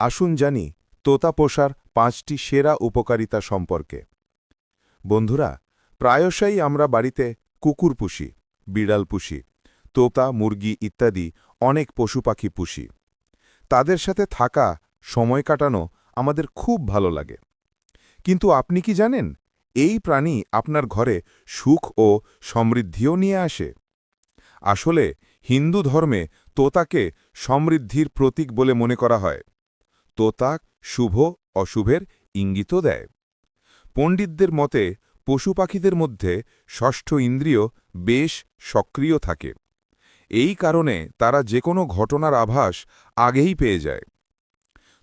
আসুন জানি তোতা পোষার পাঁচটি সেরা উপকারিতা সম্পর্কে। বন্ধুরা, প্রায়শই আমরা বাড়িতে কুকুর পুষি, বিড়াল পুষি, তোতা, মুরগি ইত্যাদি অনেক পশু পাখি পুষি। তাদের সাথে থাকা, সময় কাটানো আমাদের খুব ভালো লাগে। কিন্তু আপনি কি জানেন, এই প্রাণী আপনার ঘরে সুখ ও সমৃদ্ধিও নিয়ে আসে? আসলে হিন্দু ধর্মে তোতাকে সমৃদ্ধির প্রতীক বলে মনে করা হয়। তোতা শুভ, অশুভের ইঙ্গিতও দেয়। পণ্ডিতদের মতে, পশু পাখিদের মধ্যে ষষ্ঠ ইন্দ্রিয় বেশ সক্রিয় থাকে। এই কারণে তারা যে কোনো ঘটনার আভাস আগেই পেয়ে যায়।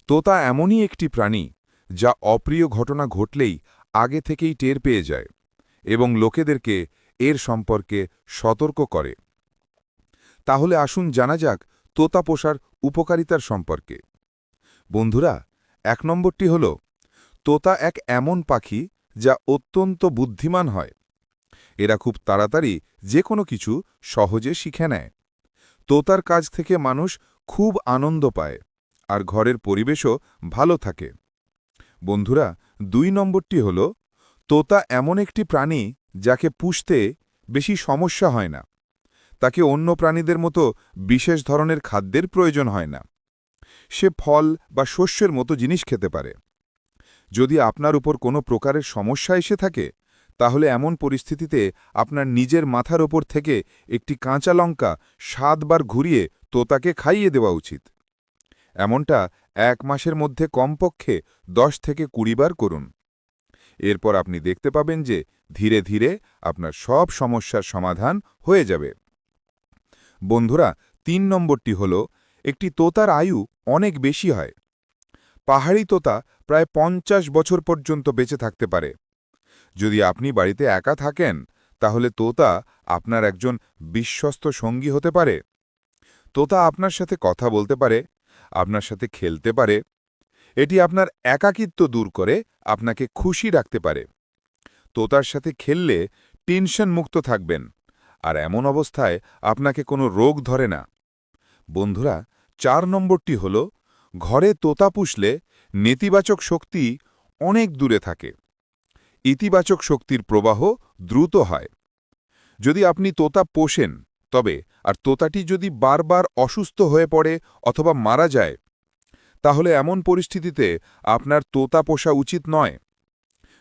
তোতা এমনই একটি প্রাণী, যা অপ্রিয় ঘটনা ঘটলেই আগে থেকেই টের পেয়ে যায় এবং লোকেদেরকে এর সম্পর্কে সতর্ক করে। তাহলে আসুন জানা যাক, তোতা পোষার উপকারিতার সম্পর্কে। বন্ধুরা, এক নম্বরটি হল, তোতা এক এমন পাখি যা অত্যন্ত বুদ্ধিমান হয়। এরা খুব তাড়াতাড়ি যে কোনো কিছু সহজে শিখে নেয়। তোতার কাজ থেকে মানুষ খুব আনন্দ পায় আর ঘরের পরিবেশও ভালো থাকে। বন্ধুরা, দুই নম্বরটি হল, তোতা এমন একটি প্রাণী যাকে পুষতে বেশি সমস্যা হয় না। তাকে অন্য প্রাণীদের মতো বিশেষ ধরনের খাদ্যের প্রয়োজন হয় না। সে ফল বা শস্যের মতো জিনিস খেতে পারে। যদি আপনার উপর কোনো প্রকারের সমস্যা এসে থাকে, তাহলে এমন পরিস্থিতিতে আপনার নিজের মাথার ওপর থেকে একটি কাঁচা লঙ্কা সাতবার ঘুরিয়ে তোতাকে খাইয়ে দেওয়া উচিত। এমনটা এক মাসের মধ্যে কমপক্ষে দশ থেকে কুড়িবার করুন। এরপর আপনি দেখতে পাবেন যে ধীরে ধীরে আপনার সব সমস্যার সমাধান হয়ে যাবে। বন্ধুরা, তিন নম্বরটি হল, একটি তোতার আয়ু অনেক বেশি হয়। পাহাড়ি তোতা প্রায় পঞ্চাশ বছর পর্যন্ত বেঁচে থাকতে পারে। যদি আপনি বাড়িতে একা থাকেন, তাহলে তোতা আপনার একজন বিশ্বস্ত সঙ্গী হতে পারে। তোতা আপনার সাথে কথা বলতে পারে, আপনার সাথে খেলতে পারে, এটি আপনার একাকিত্ব দূর করে, আপনাকে খুশি রাখতে পারে। তোতার সাথে খেললে টেনশন মুক্ত থাকবেন, আর এমন অবস্থায় আপনাকে কোনো রোগ ধরে না। বন্ধুরা চার নম্বরটি হল, ঘরে তোতা পুষলে নেতিবাচক শক্তি অনেক দূরে থাকে। ইতিবাচক শক্তির প্রবাহ দ্রুত হয়। যদি আপনি তোতা পোষেন, তবে, আর তোতাটি যদি বারবার অসুস্থ হয়ে পড়ে অথবা মারা যায়, তাহলে এমন পরিস্থিতিতে আপনার তোতা পোষা উচিত নয়।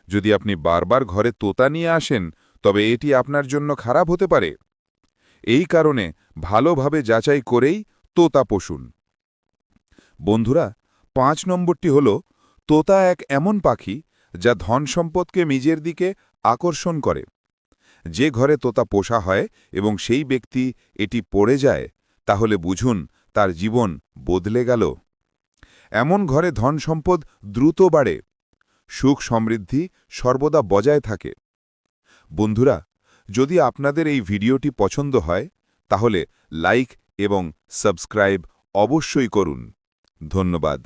যদি আপনি বারবার ঘরে তোতা নিয়ে আসেন, তবে এটি আপনার জন্য খারাপ হতে পারে। এই কারণে ভালোভাবে যাচাই করেই তোতা পশুন। বন্ধুরা, পাঁচ নম্বরটি হল, তোতা এক এমন পাখি যা ধন সম্পদকে নিজের দিকে আকর্ষণ করে। যে ঘরে তোতা পোষা হয় এবং সেই ব্যক্তি এটি পড়ে যায়, তাহলে বুঝুন তার জীবন বদলে গেল। এমন ঘরে ধন সম্পদ দ্রুত বাড়ে, সুখ সমৃদ্ধি সর্বদা বজায় থাকে। বন্ধুরা, যদি আপনাদের এই ভিডিওটি পছন্দ হয়, তাহলে লাইক এবং সাবস্ক্রাইব অবশ্যই করুন। ধন্যবাদ।